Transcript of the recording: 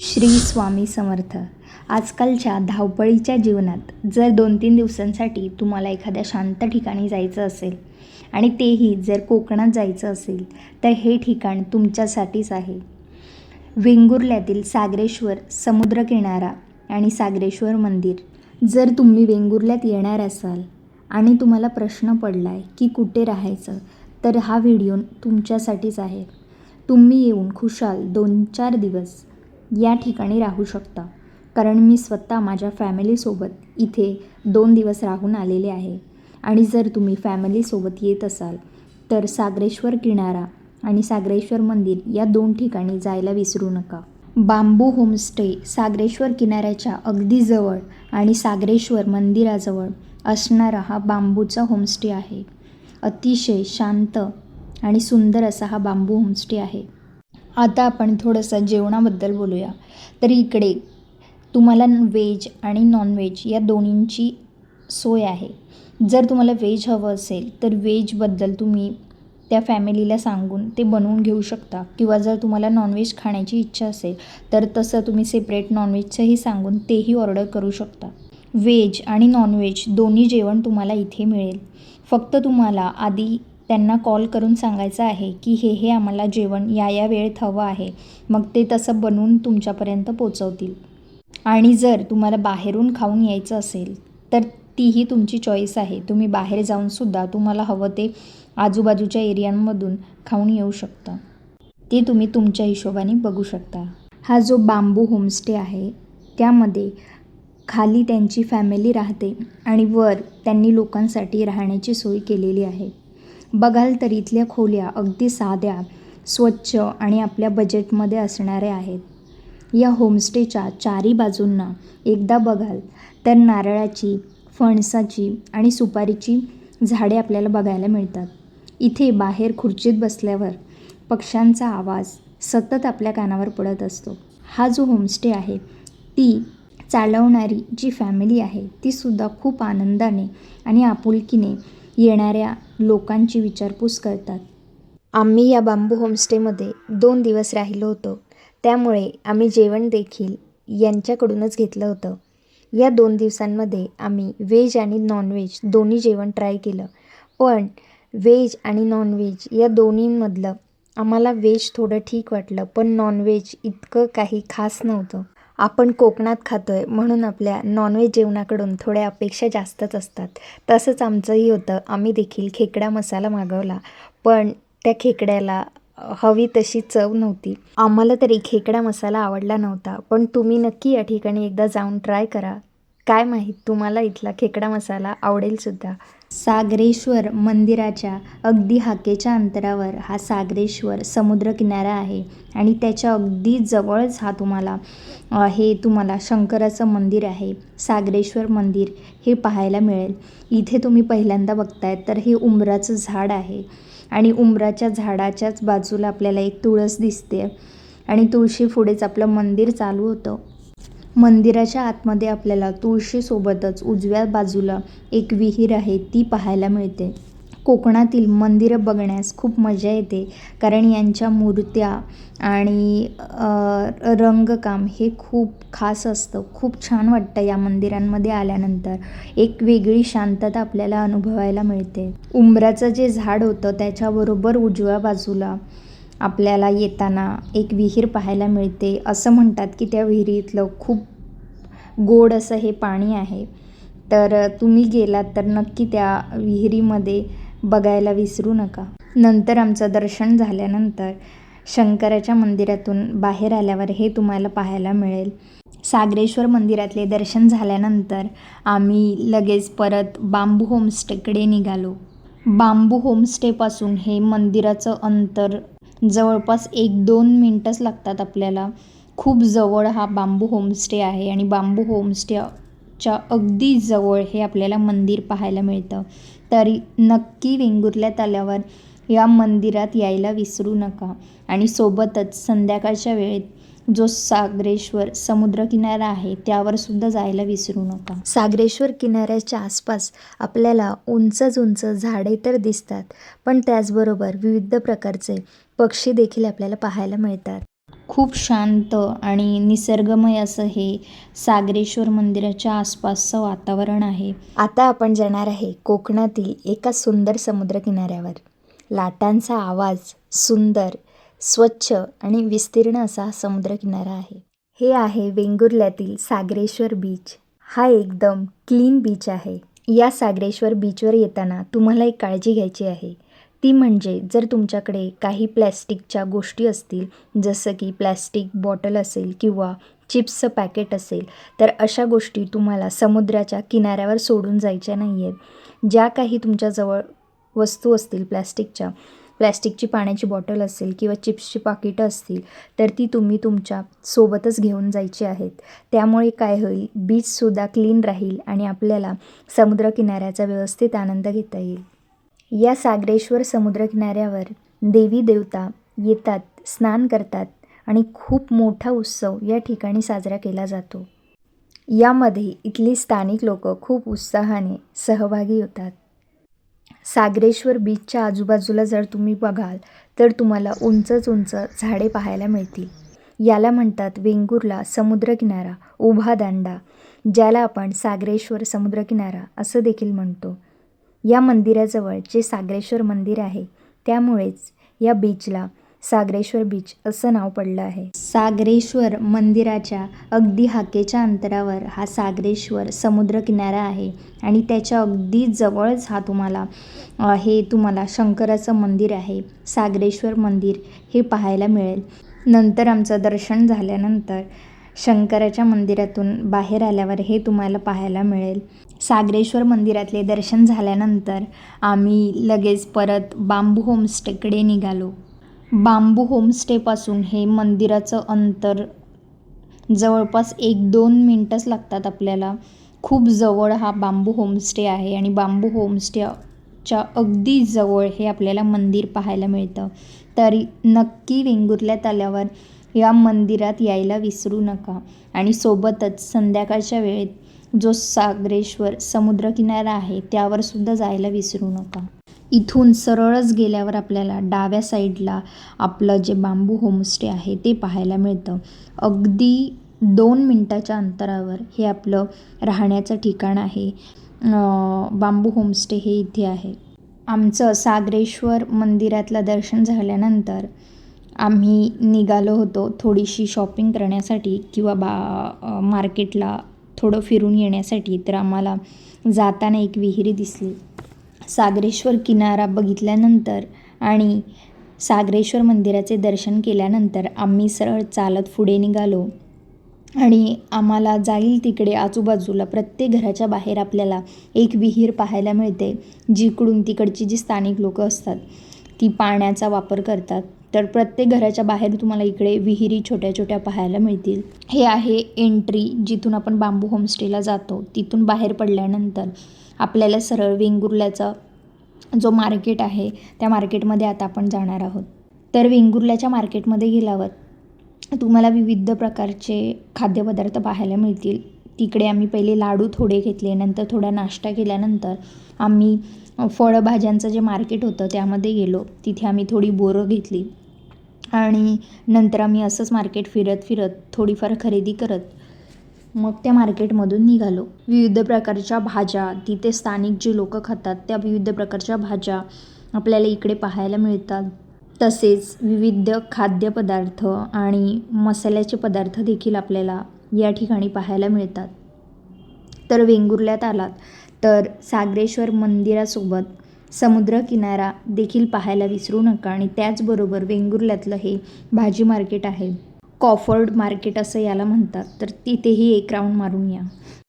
श्री स्वामी समर्थ. आजकालच्या धावपळीच्या जीवनात जर दोन तीन दिवसांसाठी तुम्हाला एखाद्या शांत ठिकाणी जायचं असेल आणि तेही जर कोकणात जायचं असेल तर हे ठिकाण तुमच्यासाठीच आहे. वेंगुर्ल्यातील सागरेश्वर समुद्रकिनारा आणि सागरेश्वर मंदिर. जर तुम्ही वेंगुर्ल्यात येणार असाल आणि तुम्हाला प्रश्न पडला आहे की कुठे राहायचं तर हा व्हिडिओ तुमच्यासाठीच आहे. तुम्ही येऊन खुशाल दोन चार दिवस या ठिकाणी राहू शकता. कारण मी स्वतः माझ्या फॅमिलीसोबत इथे दोन दिवस राहून आलेले आहे. आणि जर तुम्ही फॅमिलीसोबत येत असाल तर सागरेश्वर किनारा आणि सागरेश्वर मंदिर या दोन ठिकाणी जायला विसरू नका. बांबू होमस्टे सागरेश्वर किनाऱ्याच्या अगदी जवळ आणि सागरेश्वर मंदिराजवळ असणारा हा बांबूचा होमस्टे आहे. अतिशय शांत आणि सुंदर असा हा बांबू होमस्टे आहे. आता आपण थोडंसं जेवणाबद्दल बोलूया. तर इकडे तुम्हाला व्हेज आणि नॉनव्हेज या दोन्हींची सोय आहे. जर तुम्हाला व्हेज हवं असेल तर व्हेजबद्दल तुम्ही त्या फॅमिलीला सांगून ते बनवून घेऊ शकता. किंवा जर तुम्हाला नॉनव्हेज खाण्याची इच्छा असेल तर तसं तुम्ही सेपरेट नॉनव्हेजचंही सांगून तेही ऑर्डर करू शकता. व्हेज आणि नॉनव्हेज दोन्ही जेवण तुम्हाला इथे मिळेल. फक्त तुम्हाला आधी त्यांना कॉल करून सांगायचं आहे की हे हे आम्हाला जेवण या या वेळेत हवं आहे. मग ते तसं बनवून तुमच्यापर्यंत पोचवतील. आणि जर तुम्हाला बाहेरून खाऊन यायचं असेल तर तीही तुमची चॉईस आहे. तुम्ही बाहेर जाऊनसुद्धा तुम्हाला हवं ते आजूबाजूच्या एरियांमधून खाऊन येऊ शकता. ते तुम्ही तुमच्या हिशोबाने बघू शकता. हा जो बांबू होमस्टे आहे त्यामध्ये खाली त्यांची फॅमिली राहते आणि वर त्यांनी लोकांसाठी राहण्याची सोय केलेली आहे. बघाल तर इथल्या खोल्या अगदी साध्या स्वच्छ आणि आपल्या बजेटमध्ये असणाऱ्या आहेत. या होमस्टेच्या चारी बाजूंना एकदा बघाल तर नारळाची फणसाची आणि सुपारीची झाडे आपल्याला बघायला मिळतात. इथे बाहेर खुर्चीत बसल्यावर पक्ष्यांचा आवाज सतत आपल्या कानावर पडत असतो. हा जो होमस्टे आहे ती चालवणारी जी फॅमिली आहे तीसुद्धा खूप आनंदाने आणि आपुलकीने येणाऱ्या लोकांची विचारपूस करतात. आम्ही या बांबू होमस्टेमध्ये दोन दिवस राहिलो होतो. त्यामुळे आम्ही जेवण देखील यांच्याकडूनच घेतलं होतं. या दोन दिवसांमध्ये आम्ही व्हेज आणि नॉनव्हेज दोन्ही जेवण ट्राय केलं. पण व्हेज आणि नॉनव्हेज या दोन्हींमधलं आम्हाला व्हेज थोडं ठीक वाटलं पण नॉनव्हेज इतकं काही खास नव्हतं. आपण कोकणात खातो आहे म्हणून आपल्या नॉनव्हेज जेवणाकडून थोड्या अपेक्षा जास्तच असतात. तसंच आमचंही होतं. आम्ही देखील खेकडा मसाला मागवला. पण त्या खेकड्याला हवी तशी चव नव्हती. आम्हाला तरी खेकडा मसाला आवडला नव्हता. पण तुम्ही नक्की या ठिकाणी एकदा जाऊन ट्राय करा. काय माहीत तुम्हाला इथला खेकडा मसाला आवडेलसुद्धा सागरेश्वर मंदिराच्या अगदी हाकेच्या अंतरावर हा सागरेश्वर समुद्रकिनारा आहे आणि त्याच्या अगदी जवळच हा तुम्हाला हे तुम्हाला शंकराचं मंदिर आहे. सागरेश्वर मंदिर हे पाहायला मिळेल. इथे तुम्ही पहिल्यांदा बघताय तर हे उंबराचं झाड आहे आणि उंबराच्या झाडाच्याच बाजूला आपल्याला एक तुळस दिसते आणि तुळशी पुढेच आपलं मंदिर चालू होतं. मंदिराच्या आतमध्ये आपल्याला तुळशीसोबतच उजव्या बाजूला एक विहीर आहे ती पाहायला मिळते. कोकणातील मंदिरं बघण्यास खूप मजा येते कारण यांच्या मूर्त्या आणि अ, रंगकाम हे खूप खास असतं. खूप छान वाटतं या मंदिरांमध्ये आल्यानंतर. एक वेगळी शांतता आपल्याला अनुभवायला मिळते. उंबराचं जे झाड होतं त्याच्याबरोबर उजव्या बाजूला आपल्याला येताना एक विहीर पाहायला मिळते. असं म्हणतात की त्या विहिरीतलं खूप गोड असं हे पाणी आहे. तर तुम्ही गेलात तर नक्की त्या विहिरीमध्ये बघायला विसरू नका. नंतर आमचं दर्शन झाल्यानंतर शंकराच्या मंदिरातून बाहेर आल्यावर हे तुम्हाला पाहायला मिळेल. सागरेश्वर मंदिरातले दर्शन झाल्यानंतर आम्ही लगेच परत बांबू होमस्टेकडे निघालो. बांबू होमस्टेपासून हे मंदिराचं अंतर जवळपास एक दोन मिनटंच लागतात आपल्याला. खूप जवळ हा बांबू होमस्टे आहे आणि बांबू होमस्टेच्या अगदी जवळ हे आपल्याला मंदिर पाहायला मिळतं. तरी नक्की वेंगुर्ल्यात आल्यावर या मंदिरात यायला विसरू नका. आणि सोबतच संध्याकाळच्या वेळेत जो सागरेश्वर समुद्रकिनारा आहे त्यावर सुद्धा जायला विसरू नका. सागरेश्वर किनाऱ्याच्या आसपास आपल्याला उंचच उंच झाडे तर दिसतात पण त्याचबरोबर विविध प्रकारचे पक्षी देखील आपल्याला पाहायला मिळतात. खूप शांत आणि निसर्गमय असं हे सागरेश्वर मंदिराच्या आसपासचं वातावरण आहे. आता आपण जाणार आहे कोकणातील एका सुंदर समुद्रकिनाऱ्यावर. लाटांचा आवाज सुंदर स्वच्छ आणि विस्तीर्ण असा समुद्रकिनारा आहे. हे आहे वेंगुर्ल्यातील सागरेश्वर बीच. हा एकदम क्लीन बीच आहे. या सागरेश्वर बीचवर येताना तुम्हाला एक काळजी घ्यायची आहे. ती म्हणजे जर तुमच्याकडे काही प्लॅस्टिकच्या गोष्टी असतील जसं की प्लॅस्टिक बॉटल असेल किंवा चिप्सचं पॅकेट असेल तर अशा गोष्टी तुम्हाला समुद्राच्या किनाऱ्यावर सोडून जायच्या नाही आहेत ज्या काही तुमच्याजवळ वस्तू असतील प्लॅस्टिकच्या प्लॅस्टिकची पाण्याची बॉटल असेल किंवा चिप्सची पाकिटं असतील तर ती तुम्ही तुमच्या सोबतच घेऊन जायची आहेत. त्यामुळे काय होईल? बीचसुद्धा क्लीन राहील आणि आपल्याला समुद्रकिनाऱ्याचा व्यवस्थित आनंद घेता येईल. या सागरेश्वर समुद्रकिनाऱ्यावर देवी देवता येतात स्नान करतात आणि खूप मोठा उत्सव या ठिकाणी साजरा केला जातो. यामध्ये इथली स्थानिक लोक खूप उत्साहाने सहभागी होतात. सागरेश्वर बीचच्या आजूबाजूला जर तुम्ही बघाल तर तुम्हाला उंचच उंच झाडे पाहायला मिळतील. याला म्हणतात वेंगुर्ला समुद्रकिनारा उभा दांडा ज्याला आपण सागरेश्वर समुद्रकिनारा असं देखील म्हणतो. या मंदिराजवळ जे सागरेश्वर मंदिर आहे त्यामुळेच या बीचला सागरेश्वर बीच असं नाव पडलं आहे. सागरेश्वर मंदिराच्या अगदी हाकेच्या अंतरावर हा सागरेश्वर समुद्रकिनारा आहे आणि त्याच्या अगदी जवळच हा तुम्हाला हे तुम्हाला शंकराचं मंदिर आहे. सागरेश्वर मंदिर हे पाहायला मिळेल. नंतर आमचं दर्शन झाल्यानंतर शंकराच्या मंदिरातून बाहेर आल्यावर हे तुम्हाला पाहायला मिळेल. सागरेश्वर मंदिरातले दर्शन झाल्यानंतर आम्ही लगेच परत बांबू होमस्टेकडे निघालो. बांबू होमस्टेपासून हे मंदिराचं अंतर जवळपास एक दोन मिनटंच लागतात आपल्याला. खूप जवळ हा बांबू होमस्टे आहे आणि बांबू होमस्टेच्या अगदी जवळ हे आपल्याला मंदिर पाहायला मिळतं. तरी नक्की वेंगुर्ल्यात आल्यावर या मंदिरात यायला विसरू नका. आणि सोबतच संध्याकाळच्या वेळेत जो सागरेश्वर समुद्रकिनारा आहे त्यावर सुद्धा जायला विसरू नका. इथून सरळच गेल्यावर आपल्याला डाव्या साईडला आपलं जे बांबू होमस्टे आहे ते पाहायला मिळतं. अगदी दोन मिनटाच्या अंतरावर हे आपलं राहण्याचं ठिकाण आहे. बांबू होमस्टे हे इथे आहे. आमचं सागरेश्वर मंदिरातलं दर्शन झाल्यानंतर आम्ही निघालो होतो थोडीशी शॉपिंग करण्यासाठी किंवा बा मार्केटला थोडं फिरून येण्यासाठी. तर आम्हाला जाताना एक विहिरी दिसली. सागरेश्वर किनारा बघितल्यानंतर आणि सागरेश्वर मंदिराचे दर्शन केल्यानंतर आम्ही सरळ चालत पुढे निघालो. आणि आम्हाला जाईल तिकडे आजूबाजूला प्रत्येक घराच्या बाहेर आपल्याला एक विहीर पाहायला मिळते जिकडून तिकडची जी स्थानिक लोकं असतात ती पाण्याचा वापर करतात. तर प्रत्येक घराच्या बाहेर तुम्हाला इकडे विहिरी छोट्या छोट्या पाहायला मिळतील. हे आहे एंट्री जिथून आपण बांबू होमस्टेला जातो. तिथून बाहेर पडल्यानंतर आपल्याला सरळ वेंगुर्ल्याचा जो मार्केट आहे त्या मार्केटमध्ये आता आपण जाणार आहोत. तर वेंगुर्ल्याच्या मार्केटमध्ये गेल्यावर तुम्हाला विविध प्रकारचे खाद्यपदार्थ पाहायला मिळतील. तिकडे आम्ही पहिले लाडू थोडे घेतले नंतर थोडा नाश्ता केल्यानंतर आम्ही फळभाज्यांचं जे मार्केट होतं त्यामध्ये गेलो. तिथे आम्ही थोडी बोरं घेतली. आणि नंतर आम्ही असंच मार्केट फिरत फिरत थोडीफार खरेदी करत मग त्या मार्केटमधून निघालो. विविध प्रकारच्या भाज्या तिथे स्थानिक जे लोक खातात त्या विविध प्रकारच्या भाज्या आपल्याला इकडे पाहायला मिळतात. तसेच विविध खाद्यपदार्थ आणि मसाल्याचे पदार्थ देखील आपल्याला या ठिकाणी पाहायला मिळतात. तर वेंगुर्ल्यात आलात तर सागरेश्वर मंदिरासोबत समुद्रकिनारा देखील पाहायला विसरू नका आणि त्याचबरोबर वेंगुर्ल्यातलं हे भाजी मार्केट आहे. कॉफर्ड मार्केट असं याला म्हणतात. तर तिथेही एक राऊंड मारून या.